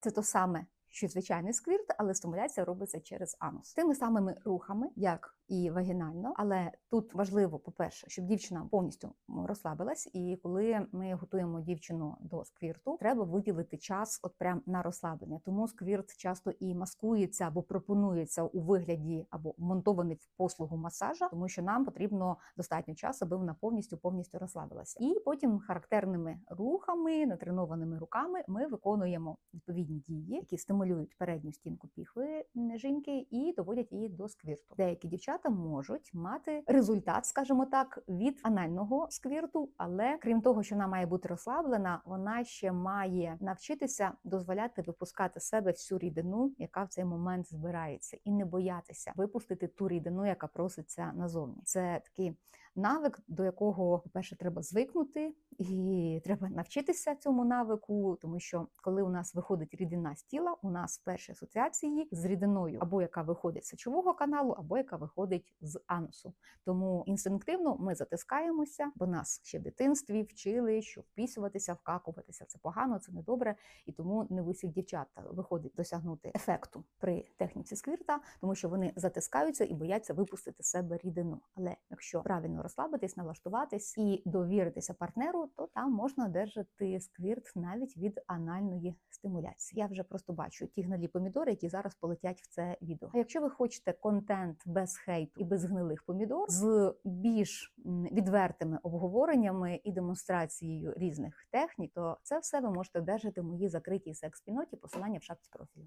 Це то саме, що звичайний сквірт, але стимуляція робиться через анус. Тими самими рухами, як і вагінально, але тут важливо, по-перше, щоб дівчина повністю розслабилась, і коли ми готуємо дівчину до сквірту, треба виділити час от прям на розслаблення. Тому сквірт часто і маскується або пропонується у вигляді або вмонтований в послугу масажа, тому що нам потрібно достатньо часу, аби вона повністю повністю розслабилася. І потім характерними рухами, натренованими руками ми виконуємо відповідні дії, які стимулюють передню стінку піхви жінки і доводять її до сквірту. Деякі дівчата можуть мати результат, скажімо так, від анального сквірту, але крім того, що вона має бути розслаблена, вона ще має навчитися дозволяти випускати себе всю рідину, яка в цей момент збирається, і не боятися випустити ту рідину, яка проситься назовні. Це такий навик, до якого, по-перше, треба звикнути, і треба навчитися цьому навику, тому що коли у нас виходить рідина з тіла, у нас перші асоціації з рідиною, або яка виходить з сечового каналу, або яка виходить з анусу. Тому інстинктивно ми затискаємося, бо нас ще в дитинстві вчили, що впісюватися, вкакуватися це погано, це недобре, і тому не в усіх дівчат виходить досягнути ефекту при техніці сквірта, тому що вони затискаються і бояться випустити з себе рідину. Але якщо правильно розслабитись, налаштуватись і довіритися партнеру, то там можна одержати сквірт навіть від анальної стимуляції. Я вже просто бачу ті гнилі помідори, які зараз полетять в це відео. А якщо ви хочете контент без хейту і без гнилих помідор з більш відвертими обговореннями і демонстрацією різних технік, то це все ви можете одержати в моїй закритій секс-спільноті. Посилання в шапці профілю.